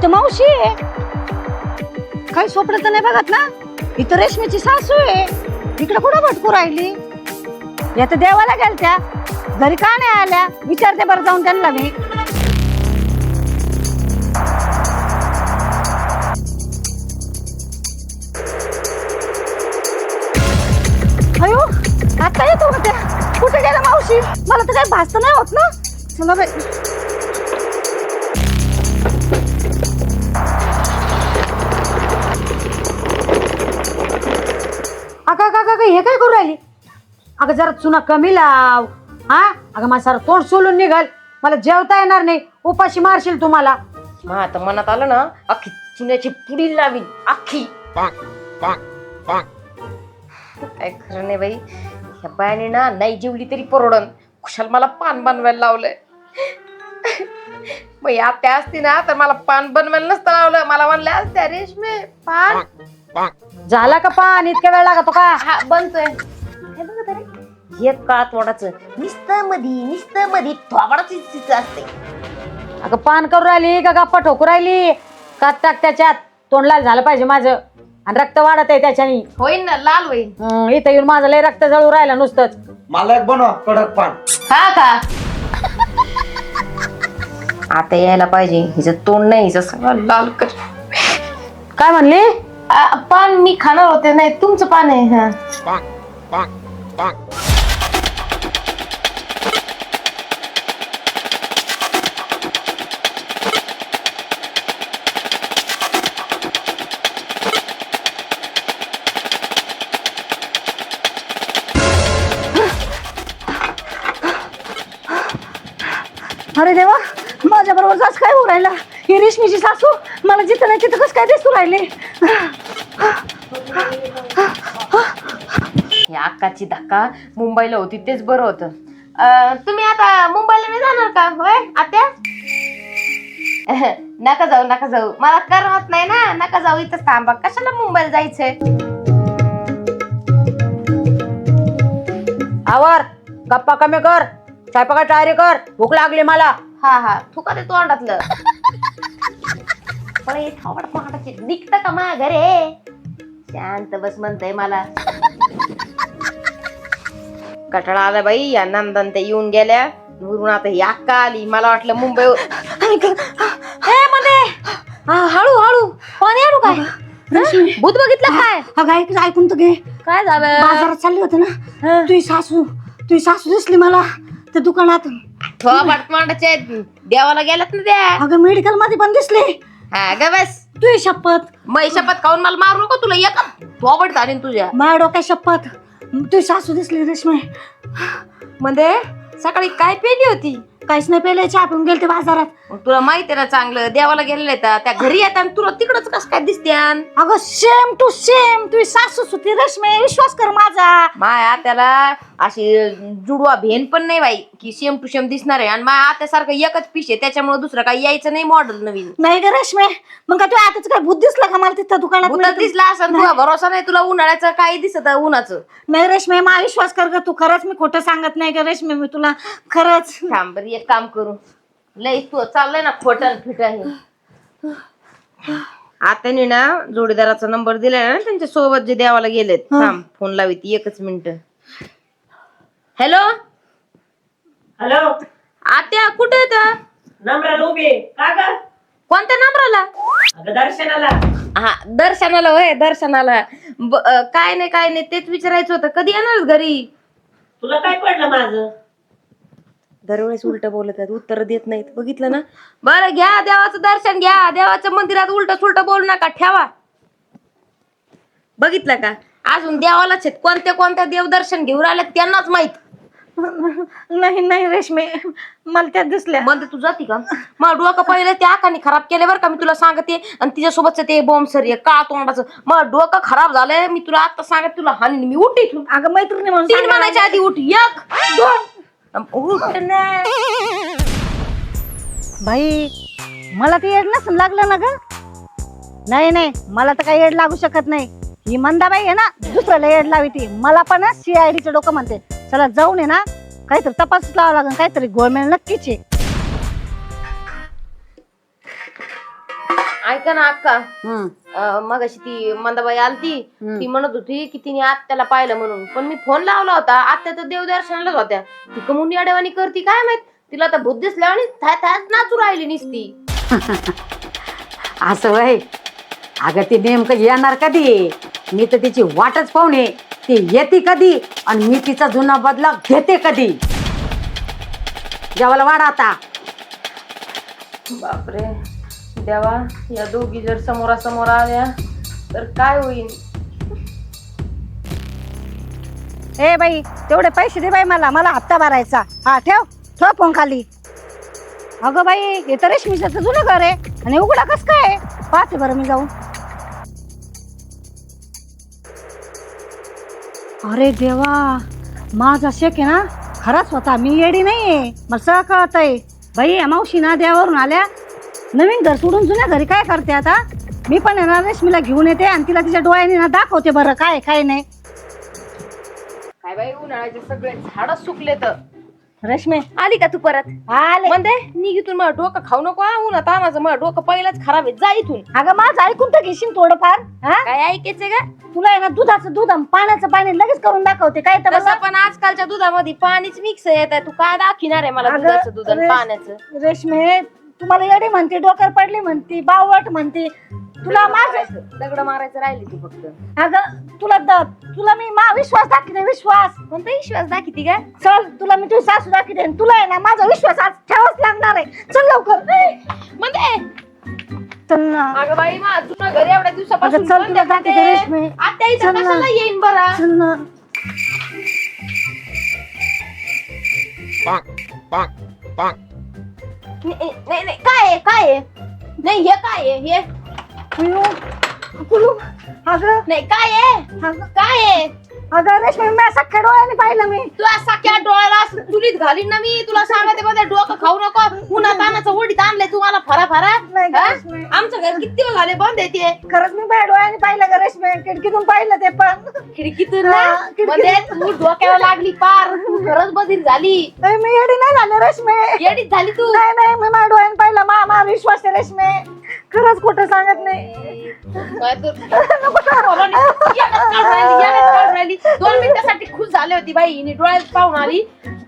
इथं मावशी आहे. काही सोपडं तर नाही बघत ना? इथं रेशमीची सासू आहे. इकडे कुठं भटकू राहिली? या तर देवाला गेलत्या. घरी का नाही आल्या? विचारते बरं जाऊन त्यांना मी अयो आता येतो होत्या कुठे गेला मावशी? मला तर काही भासत नाही होत ना. चला बाई. हे काय करू राहिली? अगं जरा चुना कमी लाव. हा? अगं माझं सारं तोंड सोलून निघाल. मला जेवता येणार नाही. उपाशी मारशील तुम्हाला. मग आता मनात आलं ना अख्खी चुन्याची पुडी लावीन. अख्खी. काय खरं नाही बाई. ह्या बायाने ना नाही जेवली तरी परवडन. कुशाल मला पान बनवायला लावलंय. मग आत्या असती ना तर मला पान बनवायला नसतं लावलं. मला म्हणल्या असत्या रेशमे पान. झाला का पान? इतक्या वेळ लागतो का? हा बनतोय? हे काळ तोडाचं निस्तं मधी निस्तं मधी थोबाडाची चिच असते. अगं पान करू राहिली का गप्पा ठोकू राहिली? का टाक त्याच्यात? तोंड लाल झालं पाहिजे माझं. आणि रक्त वाढत आहे त्याच्यानी. होईन ना लाल होईन. हम्म, इथं येऊन माझं लय रक्त जळू राहिलं नुसतंच. मला एक बनवा कडक पान. हा का? आता यायला पाहिजे. हिचं तोंड नाही हिचं सगळं लाल कर. काय म्हणली? आ, पान मी खाणार होते नाही तुमचं पान आहे हा. अरे देवा माझ्या बरोबर जास्त काय होऊ राहिला? ही रेशमीची सासू मला जिथं नाही तिथं कसं काय दिसू राहिले? या अक्काची धक्का. मुंबईला होती तेच बरं होतं. अं, तुम्ही आता मुंबईला नाही जाणार का? होय आत्या? नका जाऊ नका जाऊ. मला करमत नाही ना. नका जाऊ इथंच थांबा. कशाला मुंबईला जायचंय? आवर गप्पा कमी कर. स्वयंपाका तयारी कर. भूक लागली मला. हा हा. थुका ते तोंडातलं? पण हे थोबड तोंडाचे दिखत का मा घरे शांत बस म्हणतय मला. कटाळा आला बाई या नंदन ते येऊन गेल्या. वरून आता ही अक्का आली. मला वाटलं मुंबई मध्ये हळू हळू. पाणी आणू काय? भूत बघितलं काय? अगं ऐक ऐकून तर घे. काय झालं? बाजारात चालली होते ना? तुझी सासू तुझी सासू दिसली मला त्या दुकानात थोबड तोंडाचे देवाला गेलात ना त्या? अगं मेडिकलमध्ये पण दिसली. हा ग बस. तुझी शपथ. मै शपथ खाऊन मला मारू नको? तुला एक थोबड झाली तुझ्या. माझ्या डोक्यात शपथ. तुझी सासू दिसली रेशमे. म्हणजे सकाळी काय पेली होती? काहीच नाही पेले चहा पिऊन गेलते बाजारात. मग तुला माहिती आहे ना चांगलं देवाला गेलेले येतात त्या घरी येतात तुला तिकडच कस काय दिसत्यान अगं सेम टू सेम तुझी सासू सुती रेशमे विश्वास कर माझा. माय आत्याला अशी जुडवा भेन पण नाही बाई की सेम टू सेम दिसणार. आहे आणि माय आत्यासारखं एकच पीस आहे त्याच्यामुळे दुसरं काही यायचं नाही मॉडेल नवीन. नाही ग रेशमे मग का आताच काय भूत दिसला का मला तिथं दुकानात भूतात दिसला असं तुला भरोसा नाही तुला उन्हाळ्याचं काही दिसत उन्हाचं. नाही रेशमे मा विश्वास कर ग तू खरंच मी खोटं सांगत नाही ग रेशमे मी तुला खरंच थांब बरं एक काम करू. लय तू चाललंय ना खोटन फिट आहे आत्याने ना जोडीदाराचा नंबर दिलाय ना त्यांच्यासोबत जे देवाला गेलेत. थांब फोन लावी ती एकच मिनिट. हॅलो? हॅलो? आत्या कुठे येत्या नम्राला उभी का ग? दर्शनाला. हा दर्शनाला होय दर्शनाला. ब- अं, काय नाही काय नाही तेच विचारायचं होतं. कधी येणार घरी? तुला काय पडलं माझं? दरवेळेस उलट बोलत आहेत उत्तर देत नाहीत. बघितलं ना? बरं घ्या देवाचं दर्शन घ्या. देवाच्या मंदिरात उलट सुलट बोलू नका ठेवा. बघितलं का? अजून देवालाच आहेत. कोणत्या कोणत्या देव दर्शन घेऊन आले त्यांनाच माहीत. नाही नाही रेशमे. मला त्यात दिसल्या. म्हणते तू जाती का? मग डोकं पहिले? त्या आकाने खराब केले बरं का मी तुला सांगते. आणि तिच्यासोबतच ते बॉम्ब सर काळा तोंडाचं? मग डोकं खराब झालंय? मी तुला आता सांगत तुला हानी मी उठ इथून. अगं मैत्रिणी म्हणून तीन सांगायला म्हणायच्या आधी उठ. एक दोन. उठ बाई मला ते येड नसून लागलं ना ग? नाही नाही मला तर काही येड लागू शकत नाही. ही मंदाबाई आहे ना दुसऱ्याला येड लावी ती मला पण सीआयडीचं डोकं म्हणते. चला जाऊन आहे ना काहीतरी तपास लावा लागेल काहीतरी गोळमेळ नक्कीच आहे ऐका ना अक्का. हम्म, मग अशी ती मंदाबाई आलती. हम्म. ती म्हणत होती की तिने आत्याला पाहिलं म्हणून. पण मी फोन लावला होता. आत्या तर देवदर्शनालाच होत्या. ती कमुनी अडवाणी करती काय माहीत? तिला तर बुद्ध दिसल्या आणि थाय थायच नाचू राहिली निसती. असं वय. अगं ती नेमकं येणार कधी? मी तर तिची वाटच पाहुणे ती येते कधी आणि मी तिचा जुना बदला घेते कधी? जेवायला वाढ आता. बापरे. देवा या दोघी जर समोरासमोर आल्या तर काय होईल? ए बाई तेवढे पैसे दे बाई मला. मला हप्ता भरायचा. हा ठेव. ठेव फोन खाली. अगं बाई हे तर रेशमीचं तर जुनं घर आहे. आणि उघडा कस काय? पाहते बरं मी जाऊन. अरे देवा माझा शेक आहे ना खराच होता मी येडी नाहीये. मला सगळं कळत आहे बाई या मावशी ना देवावरून आल्या. नवीन घर सोडून जुन्या घरी काय करते आता? मी पण येणार रेशमीला घेऊन येते आणि तिला तिच्या डोळ्याने ना दाखवते बरं काय आहे, काय नाही. काय बाई उन्हाळ्याचे सगळे झाड सुकले तर रेशमी आली का तू परत? आले. म्हणते निघ इथून मला डोकं खाऊ नको हा, उन्हात तानाचं मला डोकं पहिलाच खराब आहे. जा इथून. अगं माझं ऐकून तर घेशील थोडंफार हा? काय ऐकायचं का तुला आहे ना दुधाचं दूध आणि पाण्याचं पाणी लगेच करून दाखवते काय तर तसं? पण आजकालच्या दुधामध्ये पाणीच मिक्स येत आहे. तू काय दाखिणार आहे मला अगं, दुधाचं दूध आणि रेश- पाण्याचं? रेशमी तुम्हाला येडी म्हणते डोक्यावर पडली म्हणते बावट म्हणते. तुला माझं दगड मारायचं राहिली तू फक्त. अगं तुला द- तुला मी मा विश्वास दाखवते विश्वास. कोणता विश्वास दाखिती का चल तुला मी तुझी सासू दाखवते आणि तुला आहे ना माझा विश्वास आज ठेवाच लागणार आहे. चल लवकर. म्हणते चल ना. अगं बाई मा तुला घरी एवढ्या दिवसापासून अगं, चल तुला? दाखवते रेशमी. आता इथं चल ना. कशाला येईन बरं? चल ना. नाही नाही नाही, काय आहे काय आहे? नाही हे काय आहे हे? अयो, कुलू अगं नाही काय आहे? अगं काय आहे? अगं रेशमी मी सख्या डोळ्याने पाहिलं मी. तुला सख्या डोळ्याला तुरीत घालीन ना मी. तुला सांगते मध्ये डोकं खाऊ नको. उन्हा तानाचं उडीत आणलंय तुम्हाला फरा फरा नाही? गं, रेशमी. आमचं घर किती झाले बंद येते खरंच मी माझ्या डोळ्याने पाहिलं का रेशमी. खिडकीतून पाहिलं ते पण. खिडकीतून हा. मध्ये तू डोक्याला लागली पार तू खरंच बधीर झाली. नाही, मी येडी नाही झाले रेशमी. येडीच झाली तू. नाही नाही मी माझ्या डोळ्याने पाहिलं. मा मा विश्वास आहे रेशमी. खरंच खोटं सांगत नाही. काय तू- बाबा, येड्यात काढून राहिली, येड्यात काढून राहिली. दोन मिनिटासाठी खुश झाले होती बाई. हिने डोळ्यात पाहून आली.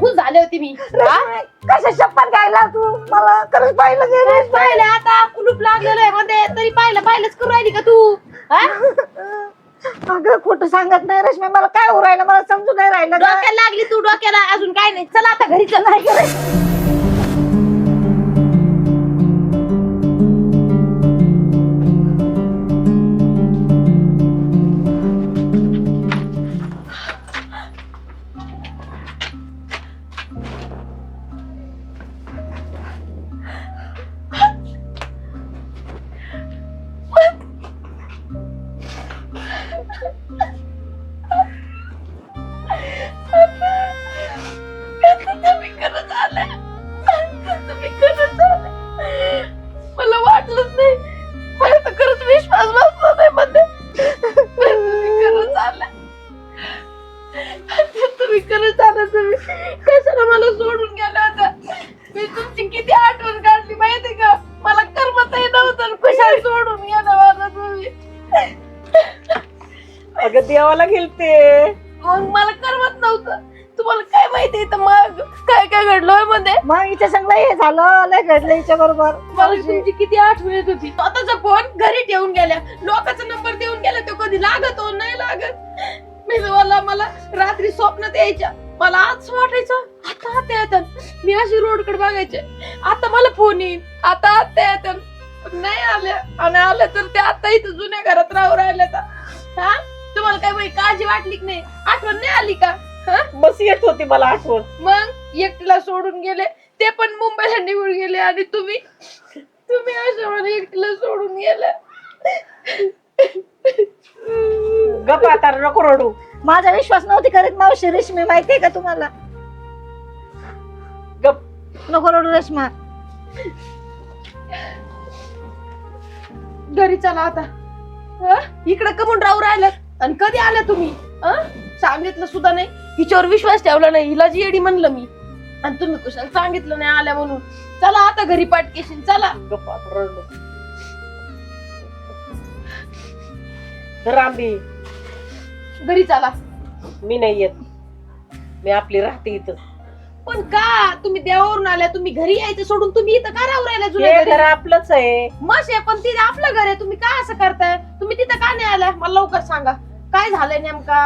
खुश झाले होती मी. हा? कशा शपथ घ्यायला तू? मला खरंच पाहिलं तेच पाहिलं. आता कुलूप लागलेलं आहे मध्ये. तरी पाहिलं पाहिलंच करू राहिली का तू? हा? अगं खोटं सांगत नाही रेशमी. मला काय होऊ राहिलं? मला समजू नाही राहिलं गं. डोक्याला लागली तू डोक्याला. अजून काय नाही. चला आता घरी चल. देवाला गेलते. मग मला करमत नव्हतं. तुम्हाला काय माहिती तर मग काय काय घडलं मध्ये मग हिच्या संग हे झालं लय घडलं हिच्या बरोबर. मला तुमची किती आठवण येत होती. स्वतःचा फोन घरी ठेवून गेल्या लोकांचा नंबर देऊन गेला तो कधी लागत हो नाही लागत. मी मला मला रात्री स्वप्नात यायच्या. मला आज वाटायचं आता आता येतात मी अशी रोडकडे बघायचे. आता मला फोन येईल आता आता येतात नाही आल्या. आणि आल्या तर ते आता इथं जुन्या घरात राहू राहिल्या हा? तुम्हाला काय बाई काळजी वाटली की नाही? आठवण नाही आली का? हा? बस येत होती मला आठवण. मग एकटीला सोडून गेले ते पण मुंबईला निघून गेले आणि तुम्ही तुम्ही अशा मला एकटीला सोडून गेले. गप आता नको रडू. माझा विश्वास नव्हती करीत मावशी रेशमी माहितीये का तुम्हाला? गप नको रडू रेशमा. घरी चला आता. इकडे कमून राहू राहिलं. आणि कधी आल्या तुम्ही? सांगितलं सुद्धा नाही. हिच्यावर विश्वास ठेवला नाही. हिला जी येडी म्हणलं मी. आणि तुम्ही कुशाला सांगितलं नाही आल्या म्हणून? चला आता घरी चला. आता रडू तर आंबी घरी चला. मी नाही येत. मी आपली राहते इथं. पण का? तुम्ही देवावरून आल्या. तुम्ही घरी यायचं सोडून तुम्ही इथं का राहू राहिल्या जुन्या हे घरी? घर आपलंच आहे. मश आहे पण तिथे आपलं घर आहे. तुम्ही काय असं करताय? तुम्ही तिथं का नाही आल्या? मला लवकर सांगा. काय झालंय नेमका?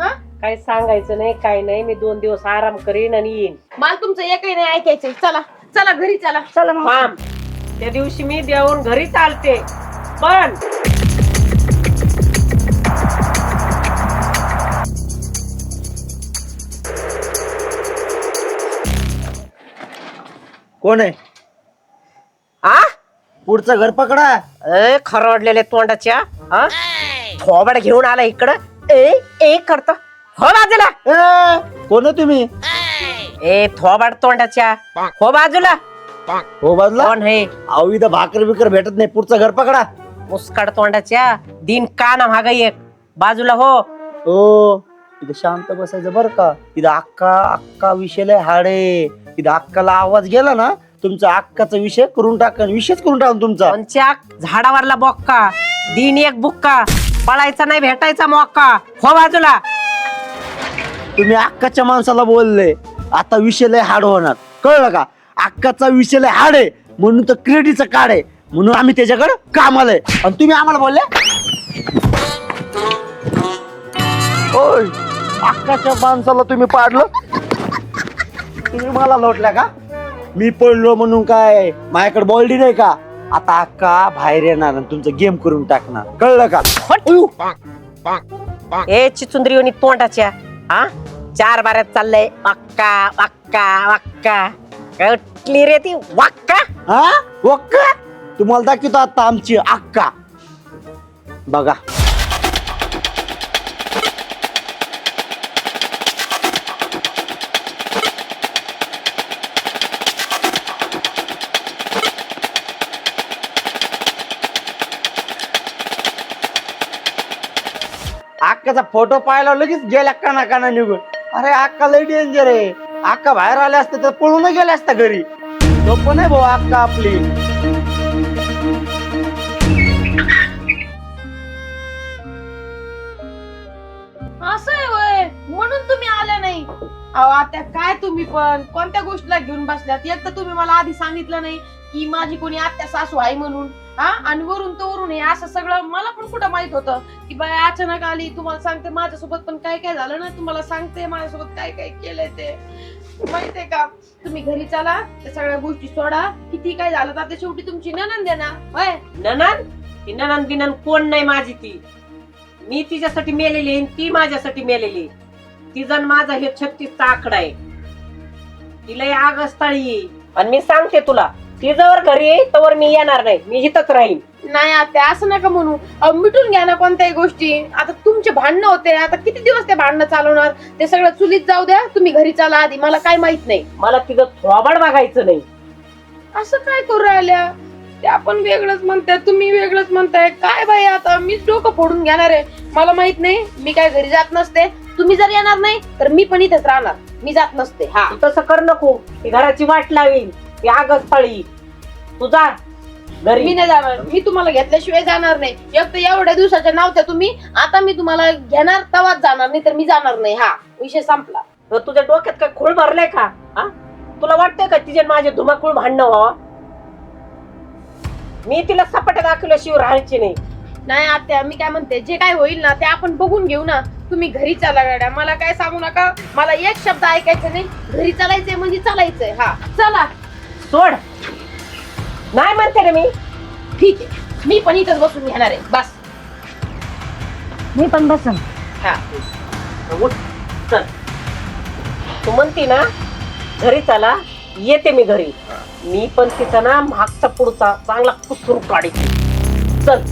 हा? काय सांगायचं नाही काय नाही. मी दोन दिवस आराम करीन आणि येईन. मला तुमचं एकही नाही ऐकायचंय. चला चला घरी चला. चला मग. थांब. त्या दिवशी मी देऊन घरी चालते. पण कोण आहे? आ? पुढचं घर पकडा. ए खरवडलेले तोंडाच्या हा थोबड घेऊन आला इकडं. ए ए करतो. हो बाजूला. ए, कोण आहे तुम्ही? ए थोबाड तोंडाच्या. हो बाजूला. हो बाजूला? कोण हे? अहो इथं भाकर बिकर भेटत नाही. पुढचं घर पकडा. मुस्काड तोंडाच्या. दिन काना माग एक. बाजूला हो. हो. इथं शांत बसायचं बरं का? इथं अक्का अक्का विषय हाडे इथं अक्काला आवाज गेला ना तुमचा अक्काचा विषय करून टाकन विषयच करून टाकून तुमचा. झाडावरला बोक्का. दिन एक बुक्का. पळायचा नाही भेटायचा मोक्का हो बाजूला. तुम्ही अक्काच्या माणसाला बोलले आता विषय लय हाड होणार. कळलं का? अक्काचा विषय लय हाड आहे म्हणून तर क्रेडीचं कार्ड आहे. म्हणून आम्ही त्याच्याकडे कामाला आहे. आणि तुम्ही आम्हाला बोलले? ओय अक्काच्या माणसाला तुम्ही पाडलं? तुम्ही मला लोटल्या का? मी पडलो म्हणून काय? माझ्याकडे बॉल्डी नाही का? आता अक्का बाहेर येणार आणि तुमचं गेम करून टाकणार. कळलं का? अयो, ए चिचुंद्री तोंडाच्या. हा? चार बाऱ्यात चाललंय. अक्का अक्का अक्का. कटली रे ती वाक्का. हा? ओक्क तुम्हाला दाखवतो आता आमची अक्का. बघा. अक्काचा फोटो पाहिला लगेच गेल्या काना काना निघून. अरे अक्का लय डेंजर आहे. अक्का बाहेर आले असते तर पळून गेले असता घरी. तो पण आहे भाऊ अक्का आपली. तुम्ही पण. कोणत्या गोष्टीला घेऊन बसल्यात? एक तर तुम्ही मला आधी सांगितलं नाही की माझी कोणी आत्या सासू आहे म्हणून. हा? आणि वरून तर वरून हे असं सगळं मला पण कुठं माहीत होतं की बाय अचानक आली तुम्हाला सांगते माझ्यासोबत पण काय काय झालं ना? तुम्हाला सांगते माझ्यासोबत काय काय केलंय ते. माहितीये का? तुम्ही घरी चला त्या सगळ्या गोष्टी सोडा. किती काय झालं तर आता शेवटी तुमची ननंद आहे ना? होय? ननन ती ननन बिनन कोण नाही माझी ती. मी तिच्यासाठी मेलेली आहे, ती माझ्यासाठी मेलेली आहे. तिचा आणि माझा हे छत्तीसचा आकडा आहे. तिला आग असताळी आणि मी सांगते तुला ती जवळ घरी येईल तवर मी येणार नाही. मी इथंच राहीन. नाही आता असं नका म्हणू. अहो, मिटून घ्या ना कोणत्याही गोष्टी. आता तुमचे भांडणं होते आता किती दिवस ते भांडणं चालवणार? ते सगळं चुलीत जाऊ द्या तुम्ही घरी चला आधी. मला काय माहीत नाही. मला तिचं थोबाड बघायचं नाही. असं काय करू राहिल्या? ते आपण वेगळंच म्हणताय तुम्ही वेगळंच म्हणताय. काय बाई आता? मीच डोकं फोडून घेणार आहे. मला माहीत नाही मी काय घरी जात नसते. तुम्ही जर येणार नाही तर मी पण इथेच राहणार. मी जात नसते. हा. तू तसं कर नको. घराची वाट लावीन. ती आग असताळी तू जा. मी घरी नाही जाणार. मी तुम्हाला घेतल्याशिवाय जाणार नाही. एक तर एवढ्या दिवसाच्या नव्हत्या तुम्ही. आता मी तुम्हाला घेणार तवाच जाणार नाही तर मी जाणार नाही. हा विषय संपला. तर तुझ्या डोक्यात काय खूळ भरलाय का? हा? तुला वाटतंय का तिचे आणि माझे धुमाकूळ भांडणं व्हावं? मी तिला सपाट्या दाखवल्याशिवाय राहायची नाही. नाही आत्या मी काय म्हणते जे काय होईल ना ते आपण बघून घेऊ ना. तुम्ही घरी चला गाड्या. मला काय सांगू नका. मला एक शब्द ऐकायचा नाही. घरी चालायचंय म्हणजे चालायचंय. हा चला. सोड. नाही म्हणते रे मी. ठीक आहे. मी पण इथंच बसून घेणार आहे. बस. मी पण बसन. हा. उठ, चल. तू म्हणती ना घरी चला. येते मी घरी. मी पण तिचा ना मागचा पुढचा चांगला कुसून काढी चल.